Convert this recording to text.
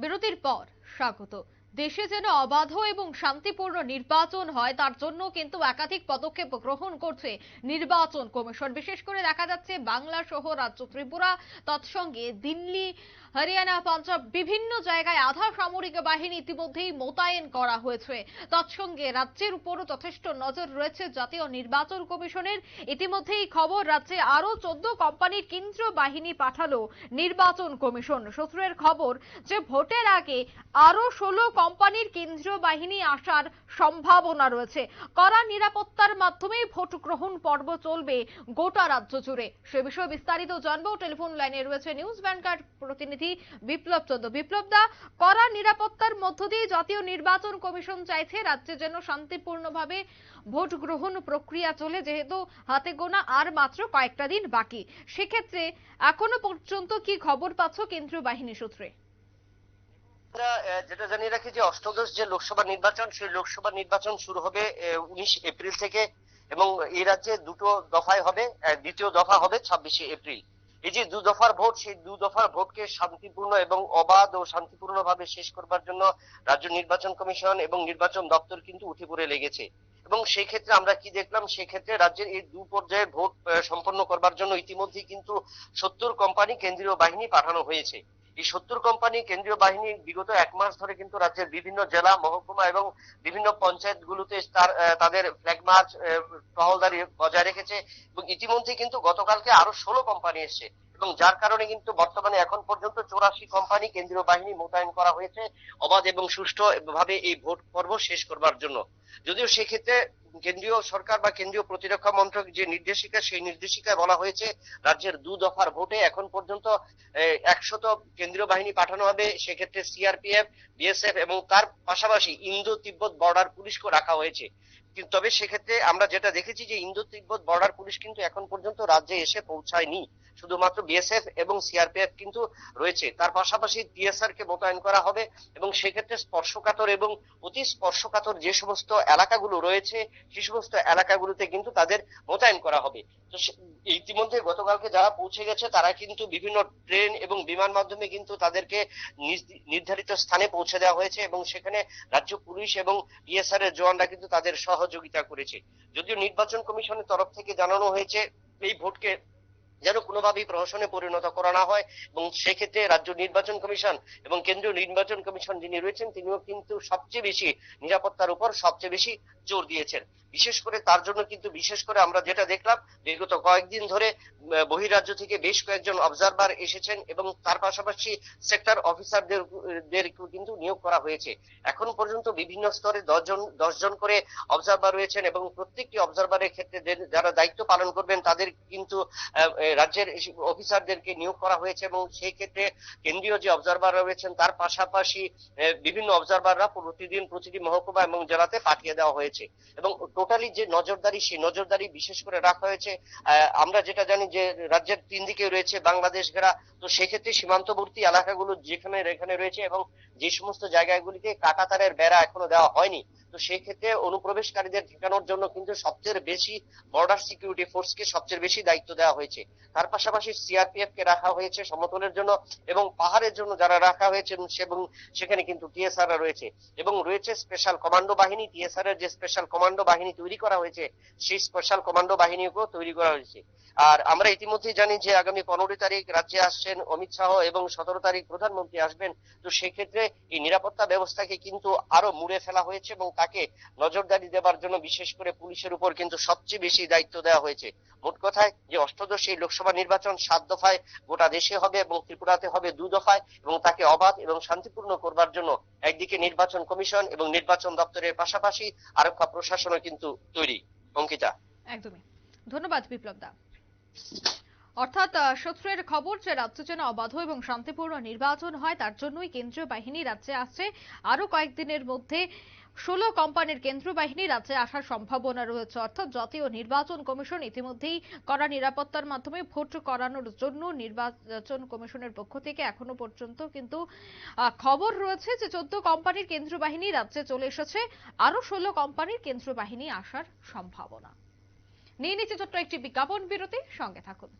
বিরতির পর স্বাগত। দেশে যেন অবাধ এবং শান্তিপূর্ণ নির্বাচন হয়, তার জন্য কিন্তু একাধিক পদক্ষেপ গ্রহণ করছে নির্বাচন কমিশন। বিশেষ করে দেখা যাচ্ছে বাংলা সহ রাজ্য ত্রিপুরা, তৎসঙ্গে দিল্লি, হরিয়ানা, পাঞ্জাব বিভিন্ন জায়গায় আধা সামরিক বাহিনী ইতিমধ্যেই মোতায়েন করা হয়েছে। তৎসঙ্গে রাজ্যের উপরও যথেষ্ট নজর রয়েছে জাতীয় নির্বাচন কমিশনের। ইতিমধ্যেই খবর, রাজ্যে আরও চোদ্দ কোম্পানির কেন্দ্রীয় বাহিনী পাঠালো নির্বাচন কমিশন। সূত্রের খবর যে ভোটের আগে আরও ষোলো কোম্পানির কেন্দ্রীয় বাহিনী আসার সম্ভাবনা রয়েছে। কড়া নিরাপত্তার মাধ্যমে ভোট গ্রহণ পর্ব চলবে গোটা রাজ্য জুড়ে। সে বিষয়ে বিস্তারিত জানব। টেলিফোন লাইনে রয়েছে নিউজ ব্যাংকার প্রতিনিধি বিপ্লব চন্দ্র। বিপ্লব দা, কড়া নিরাপত্তার মধ্য দিয়ে জাতীয় নির্বাচন কমিশন চাইছে রাজ্যে যেন শান্তিপূর্ণভাবে ভোট গ্রহণ প্রক্রিয়া চলে, যেহেতু হাতে গোনা আর মাত্র কয়েকটা দিন বাকি। সেক্ষেত্রে এখনও পর্যন্ত কি খবর পাচ্ছ কেন্দ্রীয় বাহিনী সূত্রে? আমরা যেটা জানিয়ে রাখি যে অষ্টদশ যে লোকসভা নির্বাচন, সেই লোকসভা নির্বাচন শুরু হবে উনিশ এপ্রিল থেকে এবং এই রাজ্যে দুটো দফায় হবে দ্বিতীয় দফা হবে ছাব্বিশে এপ্রিল। এই যে দু দফার ভোট, সেই দু দফার ভোটকে শান্তিপূর্ণ এবং অবাধ ও শান্তিপূর্ণভাবে শেষ করবার জন্য রাজ্য নির্বাচন কমিশন এবং নির্বাচন দপ্তর কিন্তু উঠে পড়ে লেগেছে। এবং সেই ক্ষেত্রে আমরা কি দেখলাম? সেই ক্ষেত্রে রাজ্যের এই দু পর্যায়ে ভোট সম্পন্ন করবার জন্য ইতিমধ্যেই কিন্তু সত্তর কোম্পানি কেন্দ্রীয় বাহিনী পাঠানো হয়েছে। এই সত্তর কোম্পানি কেন্দ্রীয় বাহিনী বিগত এক মাস ধরে কিন্তু রাজ্যের বিভিন্ন জেলা, মহকুমা এবং বিভিন্ন পঞ্চায়েত গুলোতে তাদের ফ্ল্যাগ মার্চ টহলদারি বজায় রেখেছে এবং ইতিমধ্যে কিন্তু গতকালকে আরও ষোলো কোম্পানি এসছে। এবং যার কারণে কিন্তু বর্তমানে এখন পর্যন্ত চৌরাশি কোম্পানি কেন্দ্রীয় বাহিনী মোতায়েন করা হয়েছে অবাধ এবং সুষ্ঠু ভাবে এই ভোট পর্ব শেষ করবার জন্য। যদিও সেক্ষেত্রে কেন্দ্রীয় সরকার বা কেন্দ্রীয় প্রতিরক্ষা মন্ত্রক যে নির্দেশিকা, সেই নির্দেশিকায় বলা হয়েছে, রাজ্যের দু দফার ভোটে এখন পর্যন্ত একশত কেন্দ্রীয় বাহিনী পাঠানো হবে। সেক্ষেত্রে সিআরপিএফ, বিএসএফ এবং তার পাশাপাশি ইন্দো তিব্বত বর্ডার পুলিশকে রাখা হয়েছে। তবে সেক্ষেত্রে আমরা যেটা দেখেছি যে ইন্দো তিব্বত বর্ডার পুলিশ কিন্তু এখন পর্যন্ত রাজ্যে এসে পৌঁছায়নি। শুধুমাত্র বিএসএফ এবং সিআরপিএফ কিন্তু রয়েছে। তার পাশাপাশি টিএসআর কে মোতায়েন করা হবে এবং সেক্ষেত্রে স্পর্শকাতর এবং অতি স্পর্শকাতর যে সমস্ত এলাকাগুলো রয়েছে, সে সমস্ত এলাকাগুলোতে কিন্তু তাদের মোতায়েন করা হবে। তো ইতিমধ্যে গতকালকে যারা পৌঁছে গেছে, তারা কিন্তু বিভিন্ন ট্রেন এবং বিমান মাধ্যমে কিন্তু তাদেরকে নির্ধারিত স্থানে পৌঁছে দেওয়া হয়েছে এবং সেখানে রাজ্য পুলিশ এবং ডিএসআর এর জওয়ানরা কিন্তু তাদের সহযোগিতা করেছে। যদিও নির্বাচন কমিশনের তরফ থেকে জানানো হয়েছে, এই ভোটকে যেন কোনোভাবেই প্রহসনে পরিণত করা না হয়। এবং সেক্ষেত্রে রাজ্য নির্বাচন কমিশন এবং কেন্দ্রীয় নির্বাচন কমিশন যিনি রয়েছেন, তিনিও কিন্তু সবচেয়ে বেশি নিরাপত্তার উপর সবচেয়ে বেশি জোর দিয়েছেন। বিশেষ করে তার জন্য কিন্তু বিশেষ করে আমরা যেটা দেখলাম, বিগত কয়েকদিন ধরে বহিরাজ্য থেকে বেশ কয়েকজন অবজারভার এসেছেন এবং তার পাশাপাশি সেক্টর অফিসারদের কিন্তু নিয়োগ করা হয়েছে। এখন পর্যন্ত বিভিন্ন স্তরে দশজন দশজন করে অবজারভার রয়েছেন এবং প্রত্যেকটি অবজারভারের ক্ষেত্রে যারা দায়িত্ব পালন করবেন, তাদের কিন্তু রাজ্যের অফিসারদেরকে নিয়োগ করা হয়েছে এবং সেই ক্ষেত্রে কেন্দ্রীয় যে অবজারভার রয়েছেন, তার পাশাপাশি বিভিন্ন অবজারভাররা প্রতিদিন প্রতিটি মহকুমা এবং জেলাতে পাঠিয়ে দেওয়া হয়েছে। এবং টোটালি যে নজরদারি, সেই নজরদারি বিশেষ করে রাখা হয়েছে। আমরা যেটা জানি যে, রাজ্যের তিন দিকে রয়েছে বাংলাদেশ ঘেরা। তো সেক্ষেত্রে সীমান্তবর্তী এলাকাগুলো যেখানে এখানে রয়েছে এবং যে সমস্ত জায়গাগুলিতে কাটাতারের বেড়া এখনও দেওয়া হয়নি তো সেই ক্ষেত্রে অনুপ্রবেশকারীদের ঠেকানোর জন্য কিন্তু সবচেয়ে বেশি বর্ডার সিকিউরিটি ফোর্সকে সবচেয়ে বেশি দায়িত্ব দেওয়া হয়েছে। তার পাশাপাশি সিআরপিএফ কে রাখা হয়েছে সমতলের জন্য এবং পাহাড়ের জন্য যারা রাখা হয়েছে এবং সেখানে কিন্তু টিএসআর রয়েছে এবং রয়েছে স্পেশাল কমান্ডো বাহিনী। টিএসআর এর যে স্পেশাল কমান্ডো বাহিনী তৈরি করা হয়েছে, সেই স্পেশাল কমান্ডো বাহিনীকেও তৈরি করা হয়েছে। আর আমরা ইতিমধ্যেই জানি যে আগামী পনেরোই তারিখ রাজ্যে আসছেন অমিত শাহ এবং সতেরো তারিখ প্রধানমন্ত্রী আসবেন। তো সেক্ষেত্রে এই নিরাপত্তা ব্যবস্থাকে কিন্তু আরও মুড়ে ফেলা হয়েছে এবং তাকে নজরদারি দেবার জন্য বিশেষ করে পুলিশের উপর কিন্তু সবচেয়ে বেশি দায়িত্ব দেওয়া হয়েছে। মোট কথায় যে অষ্টদশ এই লোকসভা নির্বাচন সাত দফায় গোটা দেশে হবে এবং ত্রিপুরাতে হবে দু দফায় এবং তাকে অবাধ এবং শান্তিপূর্ণ করবার জন্য একদিকে নির্বাচন কমিশন এবং নির্বাচন দপ্তরের পাশাপাশি আরক্ষা প্রশাসনও কিন্তু তৈরি। অঙ্কিতা। একদমই। ধন্যবাদ বিপ্লব দা অর্থাৎ আহ, সূত্রের খবর যে রাজ্য যেন অবাধ এবং শান্তিপূর্ণ নির্বাচন হয় তার জন্যই কেন্দ্রীয় বাহিনী রাজ্যে আসছে। আরও কয়েকদিনের মধ্যে ষোলো কোম্পানির কেন্দ্রীয় বাহিনী রাজ্যে আসার সম্ভাবনা রয়েছে। অর্থাৎ জাতীয় নির্বাচন কমিশন ইতিমধ্যেই কড়া নিরাপত্তার মাধ্যমে ভোট করানোর জন্য নির্বাচন কমিশনের পক্ষ থেকে এখনও পর্যন্ত কিন্তু খবর রয়েছে যে চোদ্দ কোম্পানির কেন্দ্রীয় বাহিনী রাজ্যে চলে এসেছে। আরও ষোলো কোম্পানির কেন্দ্রীয় বাহিনী আসার সম্ভাবনা। নিয়ে নিচ্ছে ছোট্ট একটি বিজ্ঞাপন বিরতি। সঙ্গে থাকুন।